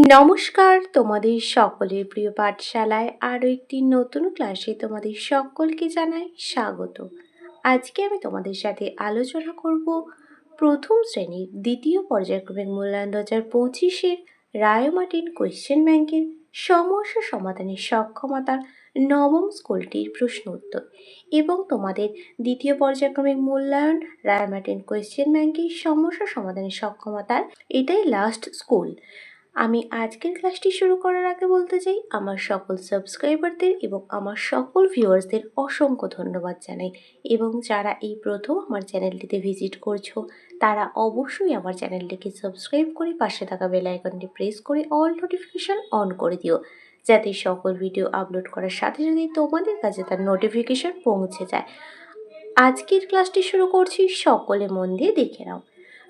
নমস্কার তোমাদের সকলের প্রিয় পাঠশালায় আরও একটি নতুন ক্লাসে তোমাদের সকলকে জানাই স্বাগত। আজকে আমি তোমাদের সাথে আলোচনা করব প্রথম শ্রেণির দ্বিতীয় পর্যায়ক্রমিক মূল্যায়ন দু হাজার পঁচিশের রায়োমার্টিন কোয়েশ্চেন ব্যাংকের সমস্যা সমাধানের সক্ষমতার নবম স্কুলটির প্রশ্ন উত্তর এবং তোমাদের দ্বিতীয় পর্যায়ক্রমিক মূল্যায়ন রায়োমার্টিন কোয়েশ্চেন ব্যাংকের সমস্যা সমাধানের সক্ষমতার এটাই লাস্ট স্কুল আমি আজকের ক্লাসটি শুরু করার আগে বলতে চাই, আমার সকল সাবস্ক্রাইবারদের এবং আমার সকল ভিউয়ার্সদের অসংখ্য ধন্যবাদ জানাই। এবং যারা এই প্রথম আমার চ্যানেলটিতে ভিজিট করছ, তারা অবশ্যই আমার চ্যানেলটিকে সাবস্ক্রাইব করে পাশে থাকা বেল আইকনটি প্রেস করে অল নোটিফিকেশান অন করে দিও। যাতে সকল ভিডিও আপলোড করার সাথে সাথেই তোমাদের কাছে তার নোটিফিকেশান পৌঁছে যায়। আজকের ক্লাসটি শুরু করছি, সকলে মন দিয়ে দেখে নাও।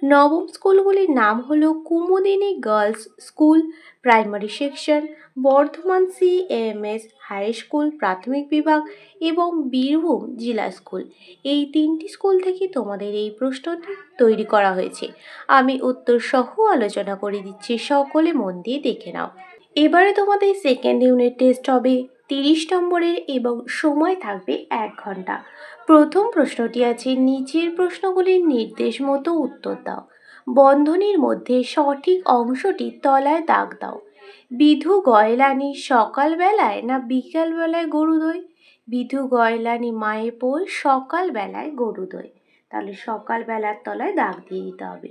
নবম স্কুলগুলির নাম হল Kumudini girls school, primary section, Burdwan C M S high school, প্রাথমিক বিভাগ এবং বীরভূম জেলা স্কুল। এই তিনটি স্কুল থেকে তোমাদের এই প্রশ্নটি তৈরি করা হয়েছে। আমি উত্তর সহ আলোচনা করে দিচ্ছি। সকলে মন দিয়ে দেখে নাও। এবারে তোমাদের সেকেন্ড ইউনিট টেস্ট হবে তিরিশ নম্বরের এবং সময় থাকবে এক ঘণ্টা। প্রথম প্রশ্নটি আছে, নিচের প্রশ্নগুলির নির্দেশ মতো উত্তর দাও। বন্ধনীর মধ্যে সঠিক অংশটি তলায় দাগ দাও। বিধু গয়লানি সকালবেলায় না বিকালবেলায় গরু দই বিধু গয়লানি মায়ে পোল সকালবেলায় গরু দই তাহলে সকালবেলার তলায় দাগ দিয়ে দিতে হবে।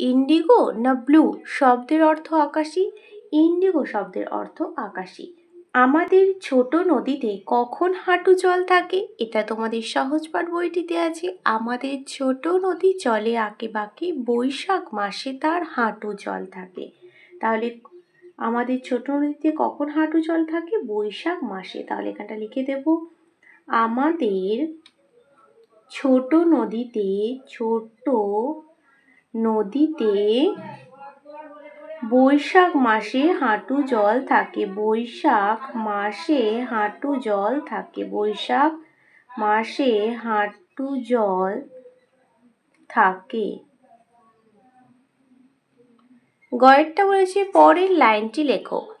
ইন্ডিগো না ব্লু? শব্দের অর্থ আকাশী। ইন্ডিগো শব্দের অর্থ আকাশী। আমাদের ছোট নদীতে কখন হাঁটু জল থাকে, এটা তোমাদের সহজ পাঠ বইটিতে আছে। আমাদের ছোট নদী চলে আঁকে বাঁকে, বৈশাখ মাসে তার হাঁটু জল থাকে। তাহলে আমাদের ছোট নদীতে কখন হাঁটু জল থাকে? বৈশাখ মাসে। তাহলে এখানটা লিখে দেব। আমাদের ছোট নদীতে ছোট নদীতে বৈশাখ মাসে হাঁটু জল থাকে, বৈশাখ মাসে হাঁটু জল থাকে, বৈশাখ মাসে হাঁটু জল থাকে। গয়েরটা বলেছে, পরের লাইনটি লেখো।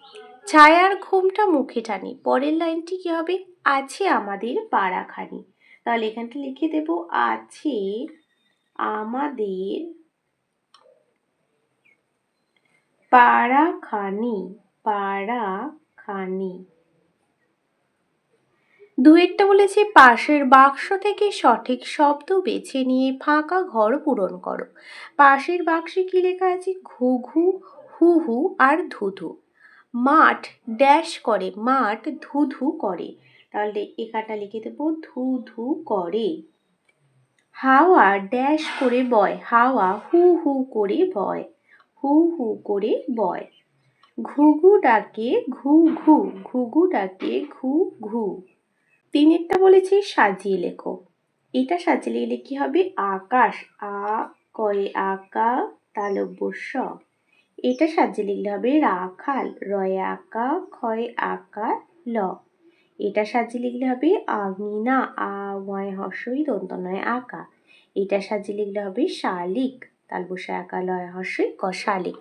ছায়ার ঘুমটা মুখে টানি, পরের লাইনটি কি হবে? আছে আমাদের পাড়াখানি। তাহলে এখানটা লিখে দেব, আছে আমাদের পাড়াখানি পাড়াখানি। দুয়েরটা বলেছে, পাশের বাক্স থেকে সঠিক শব্দ বেছে নিয়ে ফাঁকা ঘর পূরণ করো। পাশের বাক্সে কি লেখা আছে? ঘুঘু হু হু আর ধুধু মাঠ ড্যাশ করে, মাঠ ধুধু করে। তাহলে এখানটা লিখে দেবো, ধু ধু করে। হাওয়া ড্যাশ করে বয়, হাওয়া হু হু করে বয়। হু হু করে বয়। ঘুঘু ডাকে ঘু ঘু, ঘুঘু ডাকে ঘু ঘু। তিনেরটা বলেছি সাজিয়ে লেখো। এটা সাজিয়ে লিখলে কি হবে? আকাশ। আ, কয়ে আকা, তালব্য স। এটা সাজিয়ে লিখলে হবে রাখাল, রয়ে আকা, ক্ষয় আকা, ল। এটা সাজিয়ে লিখলে হবে আঙিনা, আ ময় হর্ষই দন্ত নয় আকা। এটা সাজিয়ে লিখলে হবে শালিক তালবসা একা লয় হর্ষই ক শালিক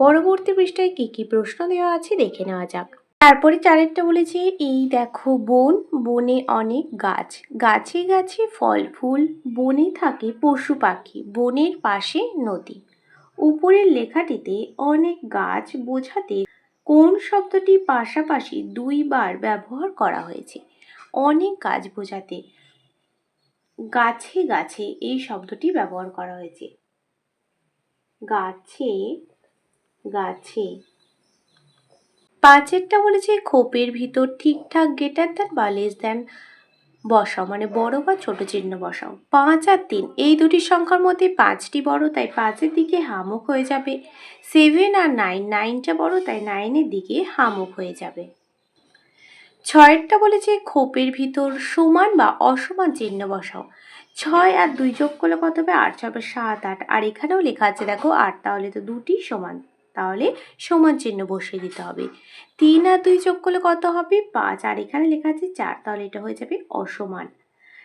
পরবর্তী পৃষ্ঠায় কি কি প্রশ্ন দেওয়া আছে দেখে নেওয়া যাক। তারপরে চারেরটা বলেছে, এই দেখো বন, বনে অনেক গাছ। গাছে গাছে ফল, ফুল, বনে থাকে পশু পাখি, বনের পাশে নদী। উপরের লেখাটিতে অনেক গাছ বোঝাতে কোন শব্দটি পাশাপাশি দুইবার ব্যবহার করা হয়েছে। অনেক গাছ বোঝাতে গাছে গাছে এই শব্দটি ব্যবহার করা হয়েছে। গাছে গাছে। পাঁচেরটা বলেছে খোপের ভিতর ঠিকঠাক গেটার দেন বা লেস দেন, বসাও। মানে বড় বা ছোট চিহ্ন বসাও। পাঁচ আর তিন, এই দুটি সংখ্যার মধ্যে পাঁচটি বড়, তাই পাঁচের দিকে হামুক হয়ে যাবে। সেভেন আর নাইন, নাইনটা বড়, তাই নাইনের দিকে হামুক হয়ে যাবে। ছয়েরটা বলেছে খোপের ভিতর সমান বা অসমান চিহ্ন বসাও। ছয় আর দুই যোগ করলে কত হবে? আট, ছয় সাত, আট। আর এখানেও লেখা আছে, দেখো, আট, তাহলে তো দুটি সমান। তাহলে সমান চিহ্ন বসিয়ে দিতে হবে। তিন আর দুই যোগ করলে কত হবে? পাঁচ। আর এখানে লেখা আছে চার, তাহলে এটা হয়ে যাবে অসমান।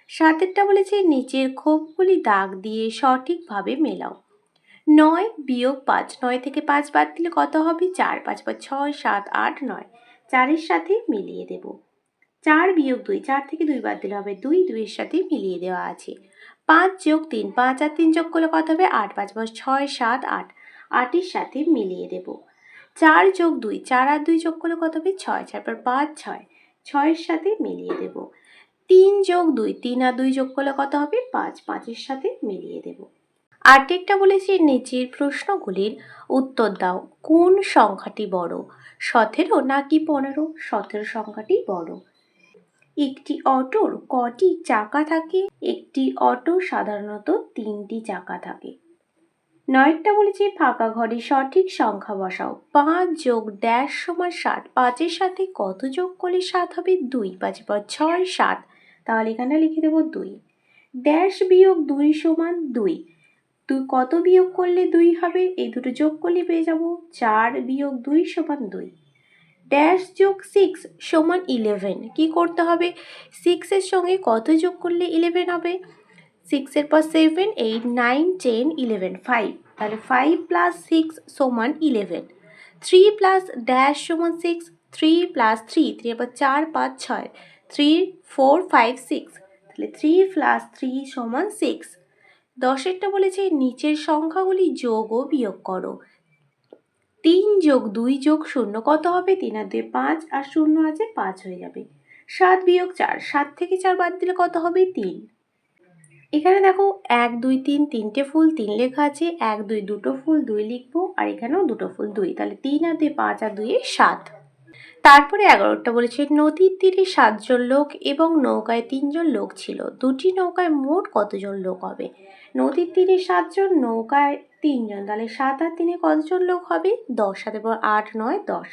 সাতেরটা বলেছে, নিচের খোপগুলি দাগ দিয়ে সঠিকভাবে মেলাও। নয় বিয়োগ পাঁচ, নয় থেকে পাঁচ বাদ দিলে কত হবে? চার, পাঁচ পাঁচ, ছয়, সাত, আট, নয়। চারের সাথে মিলিয়ে দেব। চার বিয়োগ দুই, চার থেকে দুই বাদ দিলে হবে দুই, দুইয়ের সাথে মিলিয়ে দেওয়া আছে। পাঁচ যোগ তিন, পাঁচ আর তিন যোগ করলে কত হবে? আট, পাঁচ পাঁচ, ছয়, সাত, আট। আটের সাথে মিলিয়ে দেব। চার যোগ দুই, চার আর দুই যোগ করলে কত হবে? ছয়, চার পর পাঁচ, ছয়। ছয়ের সাথে মিলিয়ে দেব। তিন যোগ দুই, তিন আর দুই যোগ করলে কত হবে? পাঁচ, পাঁচের সাথে মিলিয়ে দেব। আটেরটা বলেছি, নিচের প্রশ্নগুলির উত্তর দাও। কোন সংখ্যাটি বড়? সতেরো নাকি পনেরো? সতেরো সংখ্যাটি বড়। একটি অটোর কটি চাকা থাকে? একটি অটো সাধারণত তিনটি চাকা থাকে। নয়টা বলেছে ফাঁকা ঘরে সঠিক সংখ্যা বসাও। পাঁচ যোগ ড্যাশ সমান ষাট পাঁচের সাথে কত যোগ করলে সাত হবে? দুই। পাঁচ পর ছয়, সাত। তাহলে এখানে লিখে দেবো দুই। ড্যাশ বিয়োগ দুই সমান দুই। তুই কত বিয়োগ করলে দুই হবে? এই দুটো যোগ করলে পেয়ে যাব চার বিয়োগ দুই সমান দুই। ড্যাশ যোগ সিক্স সমান ইলেভেন কী করতে হবে? সিক্সের সঙ্গে কত যোগ করলে ইলেভেন হবে? সিক্সের পর seven eight nine ten eleven five তাহলে ফাইভ প্লাস সিক্স সমান ইলেভেন থ্রি প্লাস ড্যাশ সমান six three plus three three এবার চার, পাঁচ, ছয়। থ্রি ফোর ফাইভ সিক্স তাহলে থ্রি প্লাস থ্রি সমান সিক্স দশেরটা বলেছে, নিচের সংখ্যাগুলি যোগ ও বিয়োগ করো। তিন যোগ দুই যোগ শূন্য, কত হবে? তিন আর দুই পাঁচ, আর শূন্য আছে পাঁচ হয়ে যাবে। সাত বিয়োগ চার, সাত থেকে চার বাদ দিলে কত হবে? তিন। এখানে দেখো, এক, দুই, তিন, তিনটে ফুল, তিন লেখা আছে, এক, দুই, দুটো ফুল, দুই লিখব, আর এখানেও দুটো ফুল, দুই। তাহলে তিন আর দুই পাঁচ আর দুই সাত। তারপরে এগারোটা বলেছে, নদীর তীরে সাতজন লোক এবং নৌকায় তিনজন লোক ছিল। দুটি নৌকায় মোট কতজন লোক হবে? নদীর তীরে সাতজন, নৌকায় তিনজন। তাহলে সাত আর তিনে কতজন লোক হবে? দশ। সাথে পর আট নয়, দশ।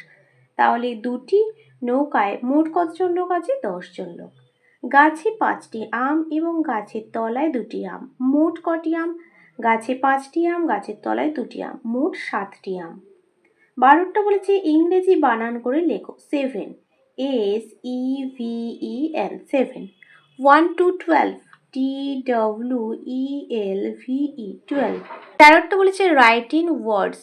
তাহলে দুটি নৌকায় মোট কতজন লোক আছে? দশজন লোক। গাছে পাঁচটি আম এবং গাছের তলায় দুটি আম। মোট কটি আম? গাছে পাঁচটি আম গাছের তলায় দুটি আম। মোট সাতটি আম। বারোটা বলেছে ইংরেজি বানান করে লেখো। Seven S E V E N seven one two twelve T W E L V E twelve তেরোটা বলেছে write in words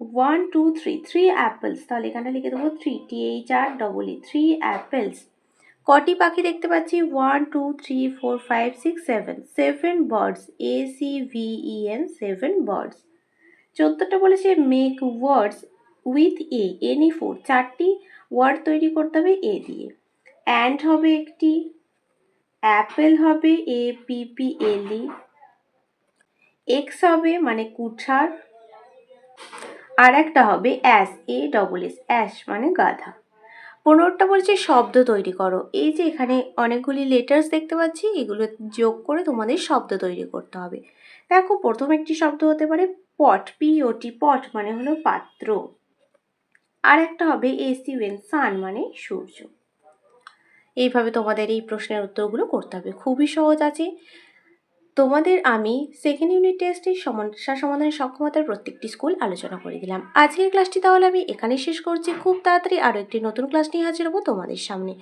one two three three apples তাহলে এখানে লিখে দেবো three T H R double E three apples কটি পাখি দেখতে পাচ্ছি? One two three four five six seven seven birds A C V E N seven birds চোদ্দোটা বলেছে make words with A any four চারটি ওয়ার্ড তৈরি করতে হবে এ দিয়ে। অ্যান্ড হবে একটি অ্যাপেল হবে A P P L E axe হবে মানে কুঠার। আর একটা হবে ass A double S ash মানে গাধা। পনেরোটা বলছে শব্দ তৈরি করো। এই যে এখানে অনেকগুলি লেটার্স দেখতে পাচ্ছি, এগুলো যোগ করে তোমাদের শব্দ তৈরি করতে হবে। দেখো, প্রথম একটি শব্দ হতে পারে পট পিওটি পট মানে হলো পাত্র। আর একটা হবে এসি ওয়েন সান মানে সূর্য। এইভাবে তোমাদের এই প্রশ্নের উত্তরগুলো করতে হবে। খুবই সহজ আছে। তোমাদের আমি সেকেন্ড ইউনিট টেস্টের সমস্যা সমাধানের সক্ষমতার প্রত্যেকটি স্কুল আলোচনা করে দিলাম। আজকের ক্লাসটি তাহলে আমি এখানে শেষ করছি। খুব তাড়াতাড়ি আরও একটি নতুন ক্লাস নিয়ে হাজির হব তোমাদের সামনে।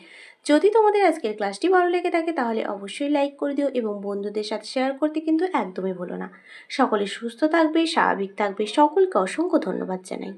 যদি তোমাদের আজকের ক্লাসটি ভালো লেগে থাকে তাহলে অবশ্যই লাইক করে দিও এবং বন্ধুদের সাথে শেয়ার করতে কিন্তু একদমই ভুলো না। সকলে সুস্থ থাকবে, স্বাভাবিক থাকবে। সকলকে অসংখ্য ধন্যবাদ জানাই।